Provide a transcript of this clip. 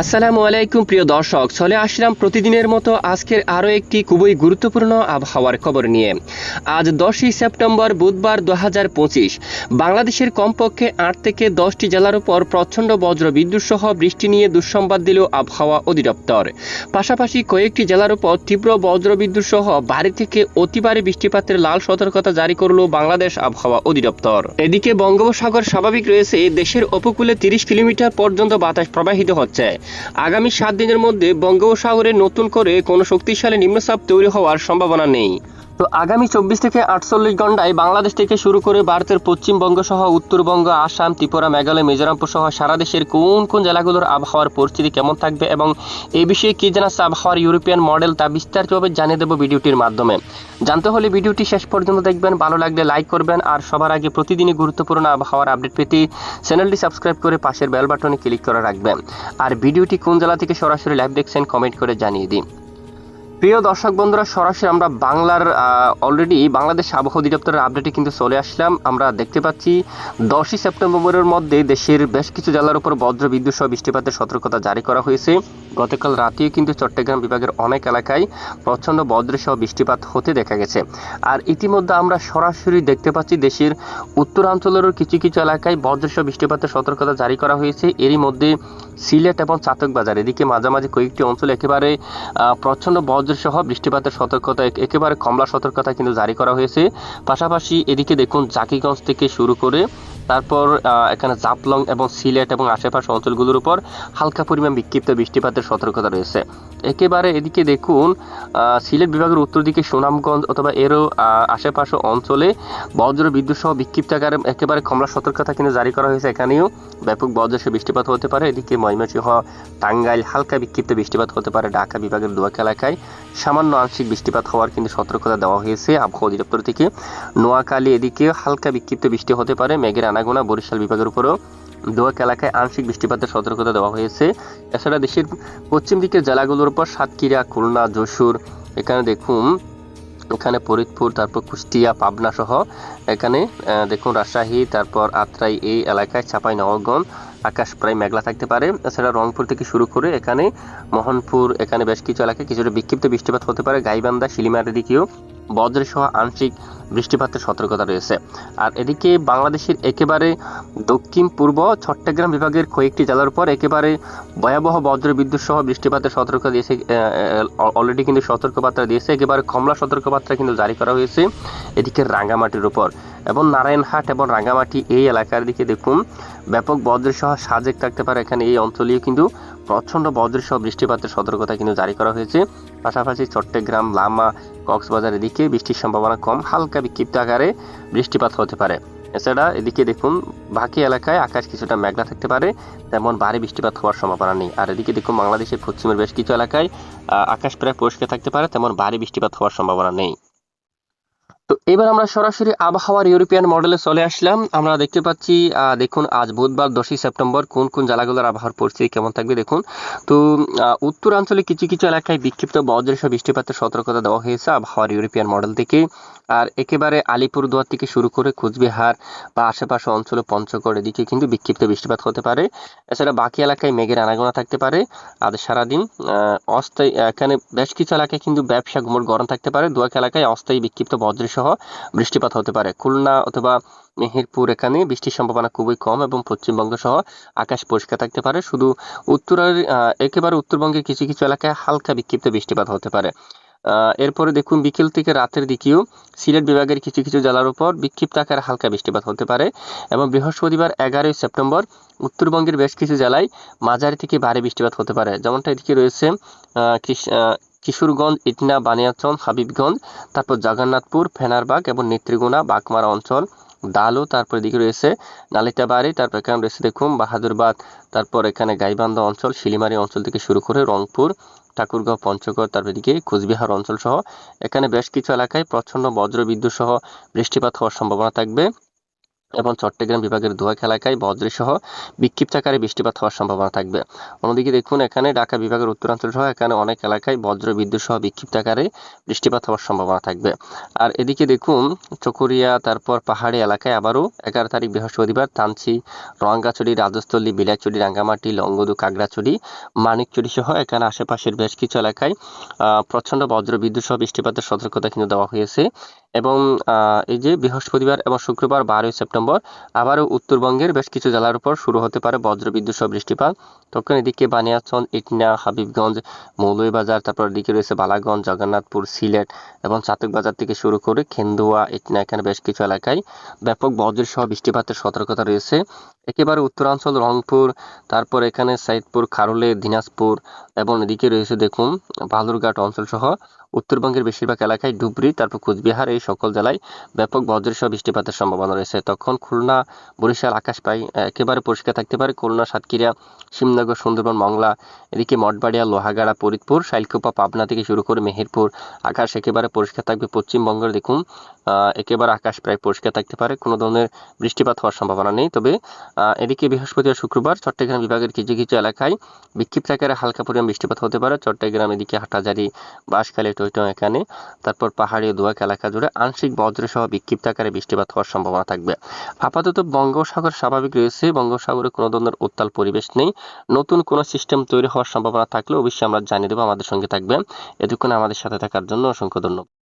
আসসালামু আলাইকুম, প্রিয় দর্শক। চলে আসলাম প্রতিদিনের মতো আজকের আরও একটি খুবই গুরুত্বপূর্ণ আবহাওয়ার খবর নিয়ে। আজ দশই সেপ্টেম্বর বুধবার দু হাজার পঁচিশ। বাংলাদেশের কমপক্ষে আট থেকে দশটি জেলার উপর প্রচণ্ড বজ্র বিদ্যুৎ সহ বৃষ্টি নিয়ে দুঃসংবাদ দিল আবহাওয়া অধিদপ্তর। পাশাপাশি কয়েকটি জেলার উপর তীব্র বজ্র বিদ্যুৎ সহ বাড়ি থেকে অতি ভারী বৃষ্টিপাতের লাল সতর্কতা জারি করল বাংলাদেশ আবহাওয়া অধিদপ্তর। এদিকে বঙ্গোপসাগর স্বাভাবিক রয়েছে, দেশের উপকূলে তিরিশ কিলোমিটার পর্যন্ত বাতাস প্রবাহিত হচ্ছে। আগামী সাত দিনের মধ্যে বঙ্গোপসাগরে নতুন করে কোনো শক্তিশালী নিম্নচাপ তৈরি হওয়ার সম্ভাবনা নেই। তো আগামী চব্বিশ থেকে আটচল্লিশ ঘন্টায় বাংলাদেশ থেকে শুরু করে ভারতের পশ্চিমবঙ্গ সহ উত্তরবঙ্গ, আসাম, ত্রিপুরা, মেঘালয়, মিজোরামপুর সহ সারা দেশের কোন কোন জেলাগুলোর আবহাওয়ার পরিস্থিতি কেমন থাকবে এবং এ বিষয়ে কি জানাচ্ছে আবহাওয়ার ইউরোপিয়ান মডেল তা বিস্তারিতভাবে জানিয়ে দেবো ভিডিওটির মাধ্যমে। জানতে হলে ভিডিওটি শেষ পর্যন্ত দেখবেন, ভালো লাগলে লাইক করবেন আর সবার আগে প্রতিদিনই গুরুত্বপূর্ণ আবহাওয়ার আপডেট পেতে চ্যানেলটি সাবস্ক্রাইব করে পাশের বেল বাটনে ক্লিক করে রাখবেন। আর ভিডিওটি কোন জেলা থেকে সরাসরি লাইভ দেখছেন কমেন্ট করে জানিয়ে দিন। প্রিয় দর্শক বন্ধুরা, সরাসরি আমরা বাংলার অলরেডি বাংলাদেশ আবহাওয়া অধিদপ্তরের আপডেটে কিন্তু চলে আসলাম। আমরা দেখতে পাচ্ছি, দশই সেপ্টেম্বরের মধ্যে দেশের বেশ কিছু জেলার উপর বজ্র বিদ্যুৎ সহ বৃষ্টিপাতের সতর্কতা জারি করা হয়েছে। গতকাল রাতেও কিন্তু চট্টগ্রাম বিভাগের অনেক এলাকায় প্রচণ্ড বজ্র সহ বৃষ্টিপাত হতে দেখা গেছে। আর ইতিমধ্যে আমরা সরাসরি দেখতে পাচ্ছি, দেশের উত্তরাঞ্চলেরও কিছু কিছু এলাকায় বজ্র সহ বৃষ্টিপাতের সতর্কতা জারি করা হয়েছে। এরই মধ্যে সিলেট এবং চাতক বাজার এদিকে মাঝামাঝি কয়েকটি অঞ্চলে একেবারে প্রচণ্ড বজ্রসহ বৃষ্টিপাতের সতর্কতা একেবারে কমলা সতর্কতা কিন্তু জারি করা হয়েছে। পাশাপাশি এদিকে দেখুন, জাকিগঞ্জ থেকে শুরু করে তারপর এখানে জাপলং এবং সিলেট এবং আশেপাশে অঞ্চলগুলোর উপর হালকা পরিমাণ বিক্ষিপ্ত বৃষ্টিপাতের সতর্কতা রয়েছে। একেবারে এদিকে দেখুন সিলেট বিভাগের উত্তর দিকে সুনামগঞ্জ অথবা এরও আশেপাশে অঞ্চলে বজ্র বিদ্যুৎ সহ বিক্ষিপ্ত আকারে একেবারে কমলা সতর্কতা কিন্তু জারি করা হয়েছে। এখানেও ব্যাপক বজ্রসহ বৃষ্টিপাত হতে পারে। এদিকে ময়মনসিংহ, টাঙ্গাইল হালকা বিক্ষিপ্ত বৃষ্টিপাত হতে পারে ঢাকা বিভাগের দোয়াক এলাকায়। সামান্য আংশিক বৃষ্টিপাত হওয়ার কিন্তু সতর্কতা দেওয়া হয়েছে আবহাওয়া অধিদপ্তর থেকে। নোয়াখালী এদিকে হালকা বিক্ষিপ্ত বৃষ্টি হতে পারে। মেঘের আনাগোনা বরিশাল বিভাগের উপরও। দোয়াক এলাকায় আংশিক বৃষ্টিপাতের সতর্কতা দেওয়া হয়েছে। এছাড়া দেশের পশ্চিম দিকের জেলাগুলোর উপর সাতক্ষীরা, খুলনা, যশোর, এখানে দেখুন, এখানে ফরিদপুর, তারপর কুষ্টিয়া পাবনা সহ এখানে দেখুন রাজশাহী, তারপর আত্রাই এই এলাকায় চাপাই নবগঞ্জ আকাশ প্রায় মেঘলা থাকতে পারে। এছাড়া রংপুর থেকে শুরু করে এখানে মোহনপুর, এখানে বেশ কিছু এলাকায় কিছুটা বিক্ষিপ্ত বৃষ্টিপাত হতে পারে। গাইবান্ধা শিলিমারের দিকেও বজ্র সহ আংশিক বৃষ্টিপাতের সতর্কতা রয়েছে। আর এদিকে বাংলাদেশের একেবারে দক্ষিণ পূর্ব চট্টগ্রাম বিভাগের কয়েকটি জেলার উপর একেবারে ভয়াবহ বজ্র বিদ্যুৎ সহ বৃষ্টিপাতের সতর্ক দিয়েছে অলরেডি কিন্তু সতর্কবার্তা দিয়েছে। একেবারে কমলা সতর্কবার্তা কিন্তু জারি করা হয়েছে এদিকে রাঙ্গামাটির উপর। এবং নারায়ণহাট এবং রাঙ্গামাটি এই এলাকার দিকে দেখুন, ব্যাপক বজ্রসহ সাজেক থাকতে পারে এখানে এই অঞ্চলেও কিন্তু প্রচণ্ড বজ্রসহ বৃষ্টিপাতের সতর্কতা কিন্তু জারি করা হয়েছে। পাশাপাশি চট্টগ্রাম, লামা কক্সবাজার দিকে বৃষ্টির সম্ভাবনা কম, হালকা বিক্ষিপ্ত আকারে বৃষ্টিপাত হতে পারে। এছাড়া এদিকে দেখুন, বাকি এলাকায় আকাশ কিছুটা মেঘলা থাকতে পারে, তেমন ভারী বৃষ্টিপাত হওয়ার সম্ভাবনা নেই। আর এদিকে দেখুন, বাংলাদেশের পশ্চিমের বেশ কিছু এলাকায় আকাশ প্রায় পরিষ্কার থাকতে পারে, তেমন ভারী বৃষ্টিপাত হওয়ার সম্ভাবনা নেই। তো এবার আমরা সরাসরি আবহাওয়ার ইউরোপিয়ান মডেলে চলে আসলাম। আমরা দেখতে পাচ্ছি দেখুন, আজ বুধবার দশই সেপ্টেম্বর, কোন কোন জেলাগুলোর আবহাওয়ার পরিস্থিতি কেমন থাকবে দেখুন। তো উত্তরাঞ্চলে কিছু কিছু এলাকায় বিক্ষিপ্ত বজ্রসহ বৃষ্টিপাতের সতর্কতা দেওয়া হয়েছে আবহাওয়ার ইউরোপিয়ান মডেল থেকে। আর একেবারে আলিপুরদুয়ার থেকে শুরু করে কোচবিহার বা আশেপাশে অঞ্চলে পঞ্চগড় এদিকে কিন্তু বিক্ষিপ্ত বৃষ্টিপাত হতে পারে। এছাড়া বাকি এলাকায় মেঘের আনাগোনা থাকতে পারে আর সারাদিন। অস্থায়ী, এখানে বেশ কিছু এলাকায় কিন্তু ব্যবসা ঘুমোর গরম থাকতে পারে। দুয়াক এলাকায় অস্থায়ী বিক্ষিপ্ত বজ্রসহ বৃষ্টিপাত হতে পারে। খুলনা অথবা মেহেরপুর এখানে বৃষ্টির সম্ভাবনা খুবই কম এবং পশ্চিমবঙ্গ সহ আকাশ পরিষ্কার থাকতে পারে। শুধু উত্তরের একেবারে উত্তরবঙ্গের কিছু কিছু এলাকায় হালকা বিক্ষিপ্ত বৃষ্টিপাত হতে পারে। এরপরে দেখুন বিকেল থেকে রাতের দিকেও সিলেট বিভাগের কিছু কিছু জেলার উপর বিক্ষিপ্ত আকারে হালকা বৃষ্টিপাত হতে পারে এবং বৃহস্পতিবার এগারোই সেপ্টেম্বর উত্তরবঙ্গের বেশ কিছু জেলায় মাঝারি থেকে ভারী বৃষ্টিপাত হতে পারে। যেমনটা এদিকে রয়েছে কিশোরগঞ্জ, ইটনা বানিয়াচং হাবিবগঞ্জ, তারপর জগন্নাথপুর, ফেনারবাগ এবং নেত্রীগুনা বাগমারা অঞ্চল দালো তারপর এদিকে রয়েছে নালিতাবাড়ি, তারপর এখানে রয়েছে দেখুন বাহাদুরবাদ, তারপর এখানে গাইবান্ধা অঞ্চল, শিলিমারি অঞ্চল থেকে শুরু করে রংপুর, ঠাকুরগাঁও, পঞ্চগড়, তারপর এদিকে কোচবিহার অঞ্চল সহ। এখানে বেশ কিছু এলাকায় প্রচণ্ড বজ্র বিদ্যুৎ সহ বৃষ্টিপাত হওয়ার সম্ভাবনা থাকবে। এবং চট্টগ্রাম বিভাগের দোয়াক এলাকায় বজ্রসহ বিক্ষিপ্ত আকারে বৃষ্টিপাত হওয়ার সম্ভাবনা থাকবে। অন্যদিকে দেখুন, এখানে ঢাকা বিভাগের উত্তরাঞ্চল সহ এখানে অনেক এলাকায় বজ্র বিদ্যুৎ সহ বিক্ষিপ্ত আকারে বৃষ্টিপাত হওয়ার সম্ভাবনা থাকবে। আর এদিকে দেখুন, চকরিয়া, তারপর পাহাড়ি এলাকায় আবারও এগারো তারিখ বৃহস্পতিবার তানচি রঙ্গাচড়ি, রাজস্থলী, বিলাইচড়ি, রাঙ্গামাটি লঙ্গদু কাগড়াচড়ি, মানিকচড়ি সহ এখানে আশেপাশের বেশ কিছু এলাকায় প্রচণ্ড বজ্র বিদ্যুৎ সহ বৃষ্টিপাতের সতর্কতা কিন্তু দেওয়া হয়েছে। এবং এই যে বৃহস্পতিবার এবং শুক্রবার বারোই সেপ্টেম্বর আবারও উত্তরবঙ্গের বেশ কিছু জেলার উপর শুরু হতে পারে বজ্রবিদ্যুৎ সহ বৃষ্টিপাত। তখন এদিকে বানিয়াচন, ইটনা, হাবিবগঞ্জ, মৌলভীবাজার, তারপর এদিকে রয়েছে বালাগঞ্জ, জগন্নাথপুর, সিলেট এবং চাতকবাজার থেকে শুরু করে খেন্দুয়া, ইটনা এখানে বেশ কিছু এলাকায় ব্যাপক বজ্র সহ বৃষ্টিপাতের সতর্কতা রয়েছে। একেবারে উত্তরাঞ্চল, রংপুর, তারপর এখানে সাইদপুর, খারুলে, দিনাজপুর এবং এদিকে রয়েছে দেখুন, বালুরঘাট অঞ্চল সহ উত্তরবঙ্গের বেশিরভাগ এলাকায় ডুবরি তারপর কুচবিহার, এই সকল জেলায় ব্যাপক বজ্রসহ বৃষ্টিপাতের সম্ভাবনা রয়েছে। তখন খুলনা, বরিশাল, আকাশ প্রায় একেবারে পরিষ্কার থাকতে পারে। খুলনা, সাতক্ষীরা শিবনগর সুন্দরবন, মংলা, এদিকে মঠবাড়িয়া, লোহাগাড়া, ফরিদপুর, শাইলকুপা, পাবনা থেকে শুরু করে মেহেরপুর, আকাশ একেবারে পরিষ্কার থাকবে। পশ্চিমবঙ্গের দেখুন একেবারে আকাশ প্রায় পরিষ্কার থাকতে পারে। কোনো ধরনের বৃষ্টিপাত হওয়ার সম্ভাবনা নেই। তবে এদিকে বৃহস্পতিবার শুক্রবার চট্টগ্রাম বিভাগের কিছু কিছু এলাকায় বিক্ষিপ্ত আকারে হালকা পরিমাণ বৃষ্টিপাত হতে পারে। চট্টগ্রাম এদিকে হাটাজারি বাঁশখালী টৈটং এখানে। তারপর পাহাড়ি দোয়াক এলাকা জুড়ে আংশিক বজ্রসহ বিক্ষিপ্ত আকারে বৃষ্টিপাত হওয়ার সম্ভাবনা থাকবে। আপাতত বঙ্গোপসাগর স্বাভাবিক রয়েছে। বঙ্গোপসাগরে কোনো ধরনের উত্তাল পরিবেশ নেই। নতুন কোনো সিস্টেম তৈরি হওয়ার সম্ভাবনা থাকলে অবশ্যই আমরা জানিয়ে দেবো। আমাদের সঙ্গে থাকবে এতক্ষণ আমাদের সাথে থাকার জন্য অসংখ্য ধন্যবাদ।